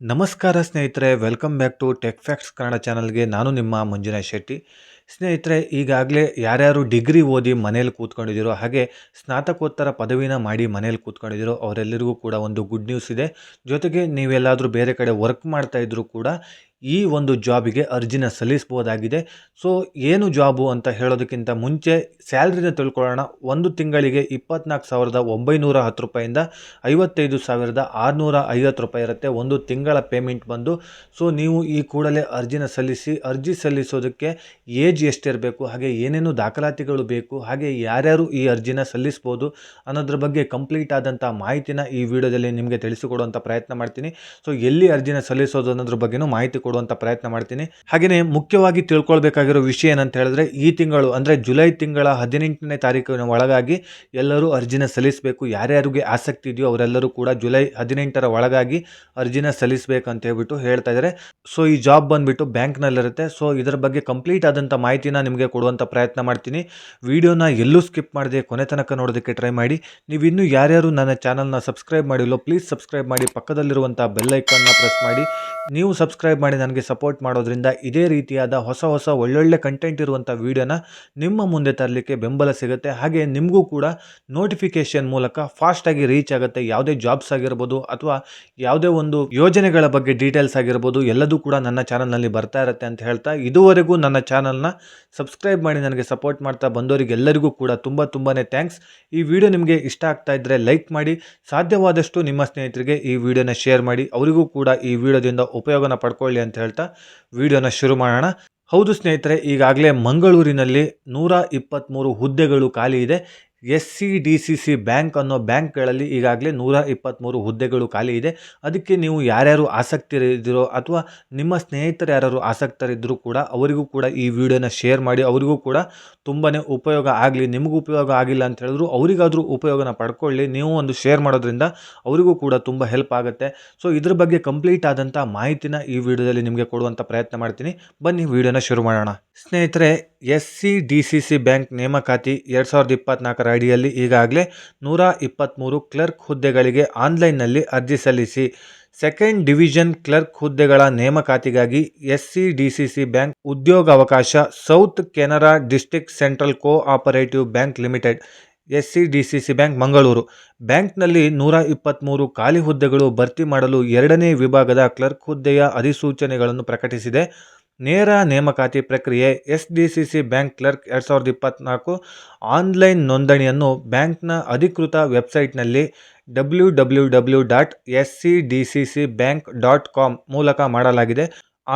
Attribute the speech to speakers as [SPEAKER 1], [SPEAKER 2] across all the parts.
[SPEAKER 1] ನಮಸ್ಕಾರ ಸ್ನೇಹಿತರೆ welcome back to tech facts Kannada ಚಾನಲ್ಗೆ ನಾನು ನಿಮ್ಮ ಮಂಜುನಾಥ್ ಶೆಟ್ಟಿ. ಸ್ನೇಹಿತರೆ, ಈಗಾಗಲೇ ಯಾರ್ಯಾರು ಡಿಗ್ರಿ ಓದಿ ಮನೇಲಿ ಕೂತ್ಕೊಂಡಿದ್ದೀರೋ, ಹಾಗೆ ಸ್ನಾತಕೋತ್ತರ ಪದವಿನ ಮಾಡಿ ಮನೇಲಿ ಕೂತ್ಕೊಂಡಿದ್ದೀರೋ, ಅವರೆಲ್ಲರಿಗೂ ಕೂಡ ಒಂದು ಗುಡ್ ನ್ಯೂಸ್ ಇದೆ. ಜೊತೆಗೆ ನೀವೆಲ್ಲಾದರೂ ಬೇರೆ ಕಡೆ ವರ್ಕ್ ಮಾಡ್ತಾ ಇದ್ದರೂ ಕೂಡ ಈ ಒಂದು ಜಾಬಿಗೆ ಅರ್ಜಿನ ಸಲ್ಲಿಸ್ಬೋದಾಗಿದೆ ಸೊ, ಏನು ಜಾಬು ಅಂತ ಹೇಳೋದಕ್ಕಿಂತ ಮುಂಚೆ ಸ್ಯಾಲ್ರಿನ ತಿಳ್ಕೊಳ್ಳೋಣ. ಒಂದು ತಿಂಗಳಿಗೆ ಇಪ್ಪತ್ನಾಲ್ಕು ಸಾವಿರದ ಒಂಬೈನೂರ ಹತ್ತು ರೂಪಾಯಿಂದ ಐವತ್ತೈದು ಸಾವಿರದ ಆರುನೂರ ಐವತ್ತು ರೂಪಾಯಿ ಇರುತ್ತೆ. ಒಂದು ತಿಂಗಳ ಪೇಮೆಂಟ್ ಬಂದು, ಸೊ, ನೀವು ಈ ಕೂಡಲೇ ಅರ್ಜಿನ ಸಲ್ಲಿಸಿ, ಅರ್ಜಿ ಸಲ್ಲಿಸೋದಕ್ಕೆ ಏಜ್ ಎಷ್ಟಿರಬೇಕು, ಹಾಗೆ ಏನೇನು ದಾಖಲಾತಿಗಳು ಬೇಕು, ಹಾಗೆ ಯಾರ್ಯಾರು ಈ ಅರ್ಜಿನ ಸಲ್ಲಿಸ್ಬೋದು ಅನ್ನೋದ್ರ ಬಗ್ಗೆ ಕಂಪ್ಲೀಟ್ ಆದಂಥ ಮಾಹಿತಿನ ಈ ವಿಡಿಯೋದಲ್ಲಿ ನಿಮಗೆ ತಿಳಿಸಿಕೊಡುವಂಥ ಪ್ರಯತ್ನ ಮಾಡ್ತೀನಿ. ಸೊ, ಎಲ್ಲಿ ಅರ್ಜಿನ ಸಲ್ಲಿಸೋದು ಅನ್ನೋದ್ರ ಬಗ್ಗೆನೂ ಮಾಹಿತಿ ಕೊಡುವಂಥ ಪ್ರಯತ್ನ ಮಾಡ್ತೀನಿ. ಹಾಗೆಯೇ ಮುಖ್ಯವಾಗಿ ತಿಳ್ಕೊಳ್ಬೇಕಾಗಿರೋ ವಿಷಯ ಏನಂತ ಹೇಳಿದ್ರೆ, ಈ ತಿಂಗಳು ಅಂದರೆ ಜುಲೈ ತಿಂಗಳ ಹದಿನೆಂಟನೇ ತಾರೀಕಿನ ಒಳಗಾಗಿ ಎಲ್ಲರೂ ಅರ್ಜಿನ ಸಲ್ಲಿಸಬೇಕು. ಯಾರ್ಯಾರಿಗೆ ಆಸಕ್ತಿ ಇದೆಯೋ ಅವರೆಲ್ಲರೂ ಕೂಡ ಜುಲೈ ಹದಿನೆಂಟರ ಒಳಗಾಗಿ ಅರ್ಜಿನ ಸಲ್ಲಿಸಬೇಕಂತ ಹೇಳ್ಬಿಟ್ಟು ಹೇಳ್ತಾ ಇದ್ದಾರೆ ಸೊ, ಈ ಜಾಬ್ ಬಂದುಬಿಟ್ಟು ಬ್ಯಾಂಕ್ನಲ್ಲಿರುತ್ತೆ. ಸೊ, ಇದರ ಬಗ್ಗೆ ಕಂಪ್ಲೀಟ್ ಆದಂಥ ಮಾಹಿತಿನ ನಿಮಗೆ ಕೊಡುವಂಥ ಪ್ರಯತ್ನ ಮಾಡ್ತೀನಿ. ವಿಡಿಯೋನ ಎಲ್ಲೂ ಸ್ಕಿಪ್ ಮಾಡದೆ ಕೊನೆ ತನಕ ನೋಡೋದಕ್ಕೆ ಟ್ರೈ ಮಾಡಿ. ನೀವು ಇನ್ನೂ ಯಾರ್ಯಾರು ನನ್ನ ಚಾನಲ್ನ ಸಬ್ಸ್ಕ್ರೈಬ್ ಮಾಡಿಲ್ಲೋ, ಪ್ಲೀಸ್ ಸಬ್ಸ್ಕ್ರೈಬ್ ಮಾಡಿ. ಪಕ್ಕದಲ್ಲಿರುವಂಥ ಬೆಲ್ ಐಕನ್ನ ಪ್ರೆಸ್ ಮಾಡಿ. ನೀವು ಸಬ್ಸ್ಕ್ರೈಬ್ ಮಾಡಿ ನನಗೆ ಸಪೋರ್ಟ್ ಮಾಡೋದ್ರಿಂದ ಇದೇ ರೀತಿಯಾದ ಹೊಸ ಹೊಸ ಒಳ್ಳೊಳ್ಳೆ ಕಂಟೆಂಟ್ ಇರುವಂಥ ವೀಡಿಯೋನ ನಿಮ್ಮ ಮುಂದೆ ತರಲಿಕ್ಕೆ ಬೆಂಬಲ ಸಿಗುತ್ತೆ. ಹಾಗೆ ನಿಮಗೂ ಕೂಡ ನೋಟಿಫಿಕೇಷನ್ ಮೂಲಕ ಫಾಸ್ಟಾಗಿ ರೀಚ್ ಆಗುತ್ತೆ. ಯಾವುದೇ ಜಾಬ್ಸ್ ಆಗಿರ್ಬೋದು ಅಥವಾ ಯಾವುದೇ ಒಂದು ಯೋಜನೆಗಳ ಬಗ್ಗೆ ಡೀಟೇಲ್ಸ್ ಆಗಿರ್ಬೋದು, ಎಲ್ಲದೂ ಕೂಡ ನನ್ನ ಚಾನಲ್ನಲ್ಲಿ ಬರ್ತಾ ಇರುತ್ತೆ ಅಂತ ಹೇಳ್ತಾ ಇದುವರೆಗೂ ನನ್ನ ಚಾನಲ್ನ ಸಬ್ಸ್ಕ್ರೈಬ್ ಮಾಡಿ ನನಗೆ ಸಪೋರ್ಟ್ ಮಾಡ್ತಾ ಬಂದವರಿಗೆಲ್ಲರಿಗೂ ಕೂಡ ತುಂಬ ತುಂಬಾ ಥ್ಯಾಂಕ್ಸ್ ಈ ವಿಡಿಯೋ ನಿಮಗೆ ಇಷ್ಟ ಆಗ್ತಾ ಇದ್ದರೆ ಲೈಕ್ ಮಾಡಿ, ಸಾಧ್ಯವಾದಷ್ಟು ನಿಮ್ಮ ಸ್ನೇಹಿತರಿಗೆ ಈ ವಿಡಿಯೋನ ಶೇರ್ ಮಾಡಿ. ಅವರಿಗೂ ಕೂಡ ಈ ವಿಡಿಯೋದಿಂದ ಉಪಯೋಗನ ಪಡ್ಕೊಳ್ಳಿ ಅಂತ ಹೇಳ್ತಾ ವಿಡಿಯೋನ ಶುರು ಮಾಡೋಣ. ಹೌದು ಸ್ನೇಹಿತರೆ ಈಗಾಗಲೇ ಮಂಗಳೂರಿನಲ್ಲಿ ನೂರ ಇಪ್ಪತ್ತ್ಮೂರು ಹುದ್ದೆಗಳು ಖಾಲಿ ಇದೆ. S C D C C bank ಅನ್ನೋ ಬ್ಯಾಂಕ್ಗಳಲ್ಲಿ ಈಗಾಗಲೇ ನೂರ ಇಪ್ಪತ್ತ್ಮೂರು ಹುದ್ದೆಗಳು ಖಾಲಿ ಇದೆ. ಅದಕ್ಕೆ ನೀವು ಯಾರ್ಯಾರು ಆಸಕ್ತಿ ಇದ್ದೀರೋ ಅಥವಾ ನಿಮ್ಮ ಸ್ನೇಹಿತರು ಯಾರು ಆಸಕ್ತರಿದ್ದರೂ ಕೂಡ ಅವರಿಗೂ ಕೂಡ ಈ ವಿಡಿಯೋನ ಶೇರ್ ಮಾಡಿ, ಅವರಿಗೂ ಕೂಡ ತುಂಬಾ ಉಪಯೋಗ ಆಗಲಿ, ನಿಮಗೂ ಉಪಯೋಗ ಆಗಿಲ್ಲ ಅಂತ ಹೇಳಿದ್ರು ಅವರಿಗಾದರೂ ಉಪಯೋಗನ ಪಡ್ಕೊಳ್ಳಿ, ನೀವು ಒಂದು ಶೇರ್ ಮಾಡೋದ್ರಿಂದ ಅವರಿಗೂ ಕೂಡ ತುಂಬ ಹೆಲ್ಪ್ ಆಗುತ್ತೆ. ಸೊ, ಇದ್ರ ಬಗ್ಗೆ ಕಂಪ್ಲೀಟ್ ಆದಂಥ ಮಾಹಿತಿನ ಈ ವಿಡಿಯೋದಲ್ಲಿ ನಿಮಗೆ ಕೊಡುವಂಥ ಪ್ರಯತ್ನ ಮಾಡ್ತೀನಿ. ಬನ್ನಿ, ವಿಡಿಯೋನ ಶುರು ಮಾಡೋಣ. ಸ್ನೇಹಿತರೆ S C D C C bank ನೇಮಕಾತಿ ಎರಡು ಸಾವಿರದ ಇಪ್ಪತ್ನಾಲ್ಕರ ಅಡಿಯಲ್ಲಿ ಈಗಾಗಲೇ ನೂರ ಇಪ್ಪತ್ತ್ಮೂರು ಕ್ಲರ್ಕ್ ಹುದ್ದೆಗಳಿಗೆ ಆನ್ಲೈನ್ನಲ್ಲಿ ಅರ್ಜಿ ಸಲ್ಲಿಸಿ. ಸೆಕೆಂಡ್ ಡಿವಿಷನ್ ಕ್ಲರ್ಕ್ ಹುದ್ದೆಗಳ ನೇಮಕಾತಿಗಾಗಿ S C D C C bank ಉದ್ಯೋಗಾವಕಾಶ south Canara district central co operative bank limited S C D C C bank Mangaluru. ಬ್ಯಾಂಕ್ನಲ್ಲಿ ನೂರ ಇಪ್ಪತ್ತ್ಮೂರು ಖಾಲಿ ಹುದ್ದೆಗಳು ಭರ್ತಿ ಮಾಡಲು ಎರಡನೇ ವಿಭಾಗದ ಕ್ಲರ್ಕ್ ಹುದ್ದೆಯ ಅಧಿಸೂಚನೆಗಳನ್ನು ಪ್ರಕಟಿಸಿದೆ. ನೇರ ನೇಮಕಾತಿ ಪ್ರಕ್ರಿಯೆ S D C C bank clerk ಎರಡು ಸಾವಿರದ ಇಪ್ಪತ್ತ್ನಾಲ್ಕು ಆನ್ಲೈನ್ ನೋಂದಣಿಯನ್ನು ಬ್ಯಾಂಕ್ನ ಅಧಿಕೃತ ವೆಬ್ಸೈಟ್ನಲ್ಲಿ W W W dot S C D C C bank dot com ಮೂಲಕ ಮಾಡಲಾಗಿದೆ.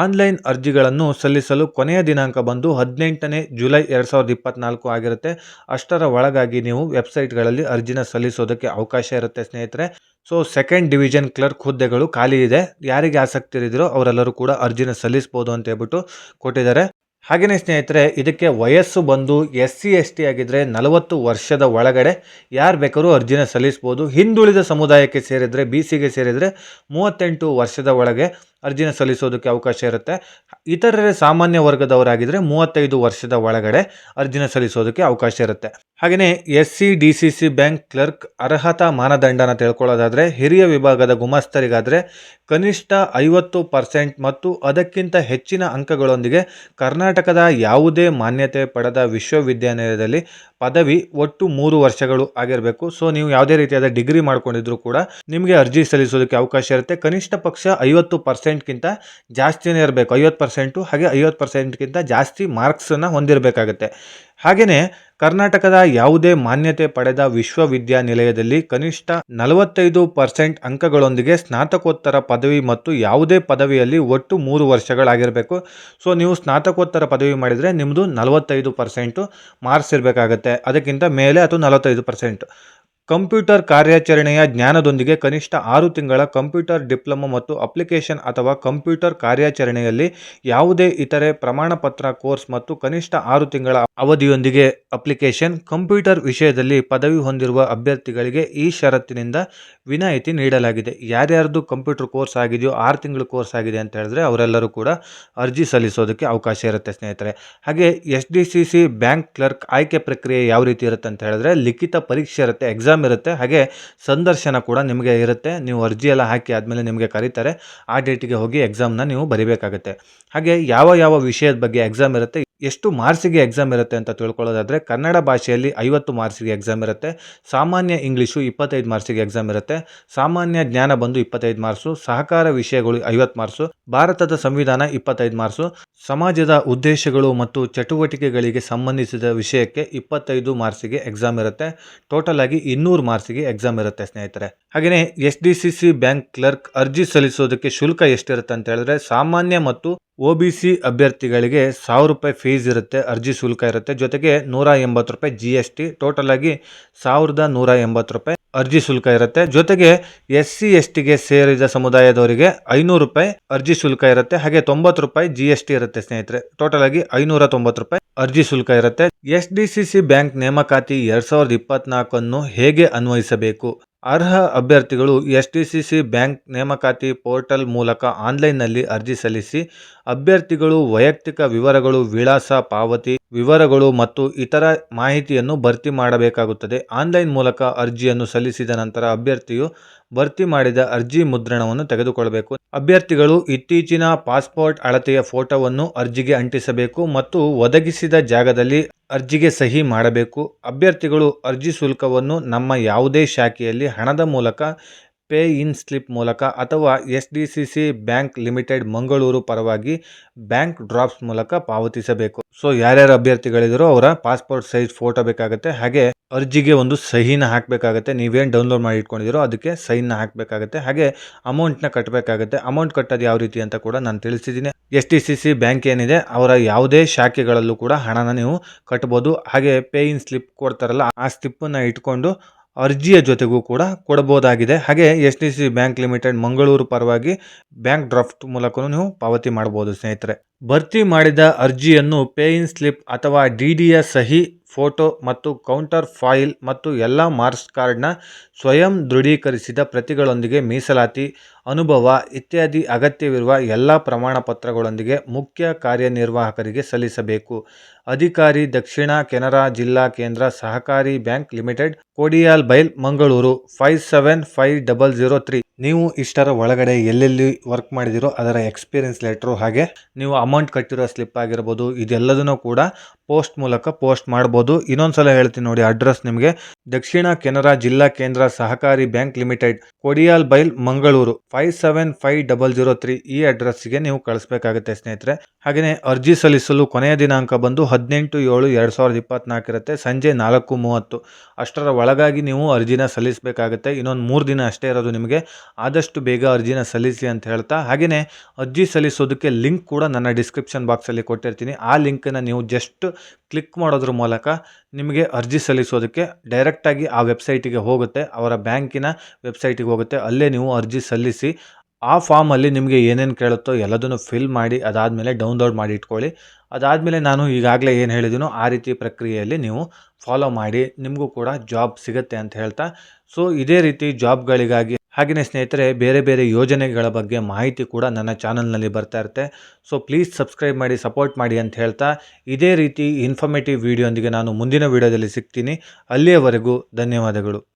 [SPEAKER 1] ಆನ್ಲೈನ್ ಅರ್ಜಿಗಳನ್ನು ಸಲ್ಲಿಸಲು ಕೊನೆಯ ದಿನಾಂಕ ಬಂದು ಹದಿನೆಂಟನೇ ಜುಲೈ ಎರಡು ಸಾವಿರದ ಇಪ್ಪತ್ತ್ನಾಲ್ಕು ಆಗಿರುತ್ತೆ. ಅಷ್ಟರ ಒಳಗಾಗಿ ನೀವು ವೆಬ್ಸೈಟ್ಗಳಲ್ಲಿ ಅರ್ಜಿನ ಸಲ್ಲಿಸೋದಕ್ಕೆ ಅವಕಾಶ ಇರುತ್ತೆ ಸ್ನೇಹಿತರೆ. ಸೊ, ಸೆಕೆಂಡ್ ಡಿವಿಷನ್ ಕ್ಲರ್ಕ್ ಹುದ್ದೆಗಳು ಖಾಲಿ ಇದೆ. ಯಾರಿಗೆ ಆಸಕ್ತಿ ಇರಿದಿರೋ ಅವರೆಲ್ಲರೂ ಕೂಡ ಅರ್ಜಿನ ಸಲ್ಲಿಸ್ಬೋದು ಅಂತ ಹೇಳ್ಬಿಟ್ಟು ಕೊಟ್ಟಿದ್ದಾರೆ. ಹಾಗೆಯೇ ಸ್ನೇಹಿತರೆ, ಇದಕ್ಕೆ ವಯಸ್ಸು ಬಂದು ಎಸ್ ಸಿ ಎಸ್ ಟಿ ಆಗಿದ್ದರೆ ನಲವತ್ತು ವರ್ಷದ ಒಳಗಡೆ ಯಾರು ಬೇಕಾದ್ರೂ ಅರ್ಜಿನ ಸಲ್ಲಿಸ್ಬೋದು. ಹಿಂದುಳಿದ ಸಮುದಾಯಕ್ಕೆ ಸೇರಿದರೆ, ಬಿ ಸಿಗೆ ಸೇರಿದರೆ ಮೂವತ್ತೆಂಟು ವರ್ಷದ ಒಳಗೆ ಅರ್ಜಿನ ಸಲ್ಲಿಸೋದಕ್ಕೆ ಅವಕಾಶ ಇರುತ್ತೆ. ಇತರರೇ ಸಾಮಾನ್ಯ ವರ್ಗದವರಾಗಿದ್ದರೆ ಮೂವತ್ತೈದು ವರ್ಷದ ಒಳಗಡೆ ಅರ್ಜಿನ ಸಲ್ಲಿಸೋದಕ್ಕೆ ಅವಕಾಶ ಇರುತ್ತೆ. ಹಾಗೆಯೇ S C D C C bank clerk ಅರ್ಹತಾ ಮಾನದಂಡನ ತಿಳ್ಕೊಳ್ಳೋದಾದರೆ ಹಿರಿಯ ವಿಭಾಗದ ಗುಮಾಸ್ತರಿಗಾದರೆ ಕನಿಷ್ಠ ಐವತ್ತು ಪರ್ಸೆಂಟ್ ಮತ್ತು ಅದಕ್ಕಿಂತ ಹೆಚ್ಚಿನ ಅಂಕಗಳೊಂದಿಗೆ ಕರ್ನಾಟಕದ ಯಾವುದೇ ಮಾನ್ಯತೆ ಪಡೆದ ವಿಶ್ವವಿದ್ಯಾನಿಲಯದಲ್ಲಿ ಪದವಿ ಒಟ್ಟು ಮೂರು ವರ್ಷಗಳು ಆಗಿರಬೇಕು. ಸೊ, ನೀವು ಯಾವುದೇ ರೀತಿಯಾದ ಡಿಗ್ರಿ ಮಾಡಿಕೊಂಡಿದ್ರು ಕೂಡ ನಿಮಗೆ ಅರ್ಜಿ ಸಲ್ಲಿಸೋದಕ್ಕೆ ಅವಕಾಶ ಇರುತ್ತೆ. ಕನಿಷ್ಠ ಪಕ್ಷ ಐವತ್ತು ಪರ್ಸೆಂಟ್ಗಿಂತ ಜಾಸ್ತಿನೇ ಇರಬೇಕು. ಐವತ್ತು ಪರ್ಸೆಂಟು ಹಾಗೆ ಐವತ್ತು ಪರ್ಸೆಂಟ್ಗಿಂತ ಜಾಸ್ತಿ ಮಾರ್ಕ್ಸನ್ನು ಹೊಂದಿರಬೇಕಾಗುತ್ತೆ. ಹಾಗೆಯೇ ಕರ್ನಾಟಕದ ಯಾವುದೇ ಮಾನ್ಯತೆ ಪಡೆದ ವಿಶ್ವವಿದ್ಯಾನಿಲಯದಲ್ಲಿ ಕನಿಷ್ಠ ನಲವತ್ತೈದು ಪರ್ಸೆಂಟ್ ಅಂಕಗಳೊಂದಿಗೆ ಸ್ನಾತಕೋತ್ತರ ಪದವಿ ಮತ್ತು ಯಾವುದೇ ಪದವಿಯಲ್ಲಿ ಒಟ್ಟು ಮೂರು ವರ್ಷಗಳಾಗಿರಬೇಕು. ಸೊ, ನೀವು ಸ್ನಾತಕೋತ್ತರ ಪದವಿ ಮಾಡಿದರೆ ನಿಮ್ಮದು ನಲವತ್ತೈದು ಪರ್ಸೆಂಟು ಮಾರ್ಕ್ಸ್ ಇರಬೇಕಾಗತ್ತೆ. ಅದಕ್ಕಿಂತ ಮೇಲೆ ಅಥವಾ ನಲವತ್ತೈದು ಪರ್ಸೆಂಟ್ ಕಂಪ್ಯೂಟರ್ ಕಾರ್ಯಾಚರಣೆಯ ಜ್ಞಾನದೊಂದಿಗೆ ಕನಿಷ್ಠ ಆರು ತಿಂಗಳ ಕಂಪ್ಯೂಟರ್ ಡಿಪ್ಲೊಮಾ ಮತ್ತು ಅಪ್ಲಿಕೇಶನ್ ಅಥವಾ ಕಂಪ್ಯೂಟರ್ ಕಾರ್ಯಾಚರಣೆಯಲ್ಲಿ ಯಾವುದೇ ಇತರೆ ಪ್ರಮಾಣಪತ್ರ, ಕೋರ್ಸ್ ಮತ್ತು ಕನಿಷ್ಠ ಆರು ತಿಂಗಳ ಅವಧಿಯೊಂದಿಗೆ ಅಪ್ಲಿಕೇಶನ್ ಕಂಪ್ಯೂಟರ್ ವಿಷಯದಲ್ಲಿ ಪದವಿ ಹೊಂದಿರುವ ಅಭ್ಯರ್ಥಿಗಳಿಗೆ ಈ ಷರತ್ತಿನಿಂದ ವಿನಾಯಿತಿ ನೀಡಲಾಗಿದೆ. ಯಾರ್ಯಾರ್ದು ಕಂಪ್ಯೂಟರ್ ಕೋರ್ಸ್ ಆಗಿದೆಯೋ ಆರು ತಿಂಗಳ ಕೋರ್ಸ್ ಆಗಿದೆ ಅಂತ ಹೇಳಿದ್ರೆ ಅವರೆಲ್ಲರೂ ಕೂಡ ಅರ್ಜಿ ಸಲ್ಲಿಸೋದಕ್ಕೆ ಅವಕಾಶ ಇರುತ್ತೆ ಸ್ನೇಹಿತರೆ. ಹಾಗೆ S D C C bank clerk ಆಯ್ಕೆ ಪ್ರಕ್ರಿಯೆ ಯಾವ ರೀತಿ ಇರುತ್ತೆ ಅಂತ ಹೇಳಿದ್ರೆ ಲಿಖಿತ ಪರೀಕ್ಷೆ ಇರುತ್ತೆ, ಎಕ್ಸಾಮ್ ಎಕ್ಸಾಮ್ ಇರುತ್ತೆ, ಹಾಗೆ ಸಂದರ್ಶನ ಕೂಡ ನಿಮಗೆ ಇರುತ್ತೆ. ನೀವು ಅರ್ಜಿ ಎಲ್ಲ ಹಾಕಿ ಆದಮೇಲೆ ನಿಮಗೆ ಕರೀತಾರೆ. ಆ ಡೇಟಿಗೆ ಹೋಗಿ ಎಕ್ಸಾಮ್ನ ನೀವು ಬರಿಬೇಕಾಗುತ್ತೆ. ಹಾಗೆ ಯಾವ ಯಾವ ವಿಷಯದ ಬಗ್ಗೆ ಎಕ್ಸಾಮ್ ಇರುತ್ತೆ ಎಷ್ಟು ಮಾರ್ಕ್ಸಿಗೆ ಎಕ್ಸಾಮ್ ಇರುತ್ತೆ ಅಂತ ತಿಳ್ಕೊಳ್ಳೋದಾದರೆ ಕನ್ನಡ ಭಾಷೆಯಲ್ಲಿ ಐವತ್ತು ಮಾರ್ಕ್ಸಿಗೆ ಎಕ್ಸಾಮ್ ಇರುತ್ತೆ, ಸಾಮಾನ್ಯ ಇಂಗ್ಲೀಷು ಇಪ್ಪತ್ತೈದು ಮಾರ್ಕ್ಸಿಗೆ ಎಕ್ಸಾಮ್ ಇರುತ್ತೆ, ಸಾಮಾನ್ಯ ಜ್ಞಾನ ಬಂದು ಇಪ್ಪತ್ತೈದು ಮಾರ್ಕ್ಸು, ಸಹಕಾರ ವಿಷಯಗಳು ಐವತ್ತು ಮಾರ್ಕ್ಸು, ಭಾರತದ ಸಂವಿಧಾನ ಇಪ್ಪತ್ತೈದು ಮಾರ್ಕ್ಸು, ಸಮಾಜದ ಉದ್ದೇಶಗಳು ಮತ್ತು ಚಟುವಟಿಕೆಗಳಿಗೆ ಸಂಬಂಧಿಸಿದ ವಿಷಯಕ್ಕೆ ಇಪ್ಪತ್ತೈದು ಮಾರ್ಕ್ಸಿಗೆ ಎಕ್ಸಾಮ್ ಇರುತ್ತೆ ಟೋಟಲ್ ಆಗಿ ಇನ್ನೂರು ಮಾರ್ಕ್ಸಿಗೆ ಎಕ್ಸಾಮ್ ಇರುತ್ತೆ ಸ್ನೇಹಿತರೆ. ಹಾಗೆಯೇ S D C C bank clerk ಅರ್ಜಿ ಸಲ್ಲಿಸೋದಕ್ಕೆ ಶುಲ್ಕ ಎಷ್ಟಿರುತ್ತೆ ಅಂತ ಹೇಳಿದ್ರೆ ಸಾಮಾನ್ಯ ಮತ್ತು ಒ ಬಿ ಸಿ ಅಭ್ಯರ್ಥಿಗಳಿಗೆ ಸಾವಿರ ರೂಪಾಯಿ ಫೀಸ್ ಇರುತ್ತೆ, ಅರ್ಜಿ ಶುಲ್ಕ ಇರುತ್ತೆ. ಜೊತೆಗೆ ನೂರ ಎಂಬತ್ತು ರೂಪಾಯಿ ಜಿ ಎಸ್ ಟಿ ಟೋಟಲ್ ಆಗಿ ಸಾವಿರದ ನೂರ ಎಂಬತ್ತು ರೂಪಾಯಿ ಅರ್ಜಿ ಶುಲ್ಕ ಇರುತ್ತೆ. ಜೊತೆಗೆ ಎಸ್ ಸಿ ಎಸ್ ಟಿಗೆ ಸೇರಿದ ಸಮುದಾಯದವರಿಗೆ ಐನೂರು ರೂಪಾಯಿ ಅರ್ಜಿ ಶುಲ್ಕ ಇರುತ್ತೆ. ಹಾಗೆ ತೊಂಬತ್ತು ರೂಪಾಯಿ ಜಿ ಎಸ್ ಟಿ ಇರುತ್ತೆ ಸ್ನೇಹಿತರೆ. ಟೋಟಲ್ ಆಗಿ ಐನೂರ ತೊಂಬತ್ತು ರೂಪಾಯಿ ಅರ್ಜಿ ಶುಲ್ಕ ಇರುತ್ತೆ. S D C C bank ನೇಮಕಾತಿ ಎರಡ್ ಸಾವಿರದ ಇಪ್ಪತ್ನಾಲ್ಕನ್ನು ಹೇಗೆ ಅನ್ವಯಿಸಬೇಕು? ಅರ್ಹ ಅಭ್ಯರ್ಥಿಗಳು S T C C bank ನೇಮಕಾತಿ ಪೋರ್ಟಲ್ ಮೂಲಕ ಆನ್ಲೈನ್ನಲ್ಲಿ ಅರ್ಜಿ ಸಲ್ಲಿಸಿ, ಅಭ್ಯರ್ಥಿಗಳು ವೈಯಕ್ತಿಕ ವಿವರಗಳು, ವಿಳಾಸ, ಪಾವತಿ ವಿವರಗಳು ಮತ್ತು ಇತರ ಮಾಹಿತಿಯನ್ನು ಭರ್ತಿ ಮಾಡಬೇಕಾಗುತ್ತದೆ. ಆನ್ಲೈನ್ ಮೂಲಕ ಅರ್ಜಿಯನ್ನು ಸಲ್ಲಿಸಿದ ನಂತರ ಅಭ್ಯರ್ಥಿಯು ಭರ್ತಿ ಮಾಡಿದ ಅರ್ಜಿ ಮುದ್ರಣವನ್ನು ತೆಗೆದುಕೊಳ್ಳಬೇಕು. ಅಭ್ಯರ್ಥಿಗಳು ಇತ್ತೀಚಿನ ಪಾಸ್ಪೋರ್ಟ್ ಅಳತೆಯ ಫೋಟೋವನ್ನು ಅರ್ಜಿಗೆ ಅಂಟಿಸಬೇಕು ಮತ್ತು ಒದಗಿಸಿದ ಜಾಗದಲ್ಲಿ ಅರ್ಜಿಗೆ ಸಹಿ ಮಾಡಬೇಕು. ಅಭ್ಯರ್ಥಿಗಳು ಅರ್ಜಿ ಶುಲ್ಕವನ್ನು ನಮ್ಮ ಯಾವುದೇ ಶಾಖೆಯಲ್ಲಿ ಹಣದ ಮೂಲಕ, ಪೇ ಇನ್ ಸ್ಲಿಪ್ ಮೂಲಕ ಅಥವಾ S D C C bank limited Mangaluru ಪರವಾಗಿ ಬ್ಯಾಂಕ್ ಡ್ರಾಪ್ಸ್ ಮೂಲಕ ಪಾವತಿಸಬೇಕು. ಸೊ, ಯಾರ್ಯಾರು ಅಭ್ಯರ್ಥಿಗಳಿದ್ರು ಅವರ ಪಾಸ್ಪೋರ್ಟ್ ಸೈಜ್ ಫೋಟೋ ಬೇಕಾಗುತ್ತೆ. ಹಾಗೆ ಅರ್ಜಿಗೆ ಒಂದು ಸಹಿನ ಹಾಕಬೇಕಾಗುತ್ತೆ. ನೀವೇನು ಡೌನ್ಲೋಡ್ ಮಾಡಿ ಇಟ್ಕೊಂಡಿದ್ದೀರೋ ಅದಕ್ಕೆ ಸೈನ್ನ ಹಾಕಬೇಕಾಗುತ್ತೆ. ಹಾಗೆ ಅಮೌಂಟ್ನ ಕಟ್ಟಬೇಕಾಗುತ್ತೆ ಅಮೌಂಟ್ ಕಟ್ಟೋದು ಯಾವ ರೀತಿ ಅಂತ ಕೂಡ ನಾನು ತಿಳಿಸಿದ್ದೀನಿ S T C C bank ಏನಿದೆ, ಅವರ ಯಾವುದೇ ಶಾಖೆಗಳಲ್ಲೂ ಕೂಡ ಹಣನ ನೀವು ಕಟ್ಬೋದು. ಹಾಗೆ ಪೇ ಇನ್ ಸ್ಲಿಪ್ ಕೊಡ್ತಾರಲ್ಲ, ಆ ಸ್ಲಿಪ್ಪನ್ನು ಇಟ್ಕೊಂಡು ಅರ್ಜಿಯ ಜೊತೆಗೂ ಕೂಡ ಕೊಡ್ಬೋದಾಗಿದೆ. ಹಾಗೆ S T C bank limited Mangaluru ಪರವಾಗಿ ಬ್ಯಾಂಕ್ ಡ್ರಾಫ್ಟ್ ಮೂಲಕ ನೀವು ಪಾವತಿ ಮಾಡಬಹುದು ಸ್ನೇಹಿತರೆ. ಭರ್ತಿ ಮಾಡಿದ ಅರ್ಜಿಯನ್ನು ಪೇ ಇನ್ ಸ್ಲಿಪ್ ಅಥವಾ ಡಿ ಡಿಯ ಸಹಿ, ಫೋಟೋ ಮತ್ತು ಕೌಂಟರ್ ಫೈಲ್ ಮತ್ತು ಎಲ್ಲ ಮಾರ್ಕ್ಸ್ ಕಾರ್ಡ್ನ ಸ್ವಯಂ ದೃಢೀಕರಿಸಿದ ಪ್ರತಿಗಳೊಂದಿಗೆ ಮೀಸಲಾತಿ ಅನುಭವ ಇತ್ಯಾದಿ ಅಗತ್ಯವಿರುವ ಎಲ್ಲ ಪ್ರಮಾಣ ಪತ್ರಗಳೊಂದಿಗೆ ಮುಖ್ಯ ಕಾರ್ಯನಿರ್ವಾಹಕರಿಗೆ ಸಲ್ಲಿಸಬೇಕು. ಅಧಿಕಾರಿ ದಕ್ಷಿಣ ಕೆನರಾ ಜಿಲ್ಲಾ ಕೇಂದ್ರ ಸಹಕಾರಿ bank limited, Kodial Bail, Mangaluru, five seven five double zero three. ನೀವು ಇಷ್ಟರ ಒಳಗಡೆ ಎಲ್ಲೆಲ್ಲಿ ವರ್ಕ್ ಮಾಡಿದಿರೋ ಅದರ ಎಕ್ಸ್ಪೀರಿಯನ್ಸ್ ಲೆಟ್ರು ಹಾಗೆ ನೀವು ಅಮೌಂಟ್ ಕಟ್ಟಿರೋ ಸ್ಲಿಪ್ ಆಗಿರ್ಬೋದು, ಇದೆಲ್ಲದನ್ನು ಕೂಡ ಪೋಸ್ಟ್ ಮೂಲಕ ಪೋಸ್ಟ್ ಮಾಡ್ಬೋದು. ಇನ್ನೊಂದು ಸಲ ಹೇಳ್ತೀನಿ ನೋಡಿ ಅಡ್ರೆಸ್ ನಿಮಗೆ. ದಕ್ಷಿಣ ಕೆನರಾ ಜಿಲ್ಲಾ ಕೇಂದ್ರ ಸಹಕಾರಿ bank limited, Kodial Bail, Mangaluru. Five seven five double zero three ಈ ಅಡ್ರೆಸ್ಗೆ ನೀವು ಕಳಿಸ್ಬೇಕಾಗುತ್ತೆ ಸ್ನೇಹಿತರೆ. ಹಾಗೆಯೇ ಅರ್ಜಿ ಸಲ್ಲಿಸಲು ಕೊನೆಯ ದಿನಾಂಕ ಬಂದು ಹದಿನೆಂಟು ಏಳು ಎರಡು ಸಾವಿರದ ಇಪ್ಪತ್ನಾಲ್ಕು ಇರುತ್ತೆ. ಸಂಜೆ ನಾಲ್ಕು ಮೂವತ್ತು. ಅಷ್ಟರ ಒಳಗಾಗಿ ನೀವು ಅರ್ಜಿನ ಸಲ್ಲಿಸಬೇಕಾಗುತ್ತೆ. ಇನ್ನೊಂದು ಮೂರು ದಿನ ಅಷ್ಟೇ ಇರೋದು ನಿಮಗೆ. ಆದಷ್ಟು ಬೇಗ ಅರ್ಜಿನ ಸಲ್ಲಿಸಿ ಅಂತ ಹೇಳ್ತಾ. ಹಾಗೆಯೇ ಅರ್ಜಿ ಸಲ್ಲಿಸೋದಕ್ಕೆ ಲಿಂಕ್ ಕೂಡ ನನ್ನ ಡಿಸ್ಕ್ರಿಪ್ಷನ್ ಬಾಕ್ಸಲ್ಲಿ ಕೊಟ್ಟಿರ್ತೀನಿ. ಆ ಲಿಂಕನ್ನು ನೀವು ಜಸ್ಟ್ ಕ್ಲಿಕ್ ಮಾಡೋದ್ರ ಮೂಲಕ ನಿಮಗೆ ಅರ್ಜಿ ಸಲ್ಲಿಸೋದಕ್ಕೆ ಡೈರೆಕ್ಟಾಗಿ ಆ ವೆಬ್ಸೈಟಿಗೆ ಹೋಗುತ್ತೆ. ಅವರ ಬ್ಯಾಂಕಿನ ವೆಬ್ಸೈಟಿಗೆ ಹೋಗುತ್ತೆ. ಅಲ್ಲೇ ನೀವು ಅರ್ಜಿ ಸಲ್ಲಿಸಿ, ಆ ಫಾರ್ಮಲ್ಲಿ ನಿಮಗೆ ಏನೇನು ಕೇಳುತ್ತೋ ಎಲ್ಲದನ್ನು ಫಿಲ್ ಮಾಡಿ, ಅದಾದಮೇಲೆ ಡೌನ್ಲೋಡ್ ಮಾಡಿ ಇಟ್ಕೊಳ್ಳಿ. ಅದಾದಮೇಲೆ ನಾನು ಈಗಾಗಲೇ ಏನು ಹೇಳಿದ್ದೀನೋ ಆ ರೀತಿ ಪ್ರಕ್ರಿಯೆಯಲ್ಲಿ ನೀವು ಫಾಲೋ ಮಾಡಿ, ನಿಮಗೂ ಕೂಡ ಜಾಬ್ ಸಿಗುತ್ತೆ ಅಂತ ಹೇಳ್ತಾ. ಸೊ ಇದೇ ರೀತಿ ಜಾಬ್ಗಳಿಗಾಗಿ ಹಾಗೆಯೇ ಸ್ನೇಹಿತರೆ, ಬೇರೆ ಬೇರೆ ಯೋಜನೆಗಳ ಬಗ್ಗೆ ಮಾಹಿತಿ ಕೂಡ ನನ್ನ ಚಾನಲ್ನಲ್ಲಿ ಬರ್ತಾ ಇರುತ್ತೆ. ಸೊ, ಪ್ಲೀಸ್ ಸಬ್ಸ್ಕ್ರೈಬ್ ಮಾಡಿ, ಸಪೋರ್ಟ್ ಮಾಡಿ ಅಂತ ಹೇಳ್ತಾ, ಇದೇ ರೀತಿ ಇನ್ಫಾರ್ಮೇಟಿವ್ ವಿಡಿಯೋಂದಿಗೆ ನಾನು ಮುಂದಿನ ವಿಡಿಯೋದಲ್ಲಿ ಸಿಗ್ತೀನಿ. ಅಲ್ಲಿಯವರೆಗೂ ಧನ್ಯವಾದಗಳು.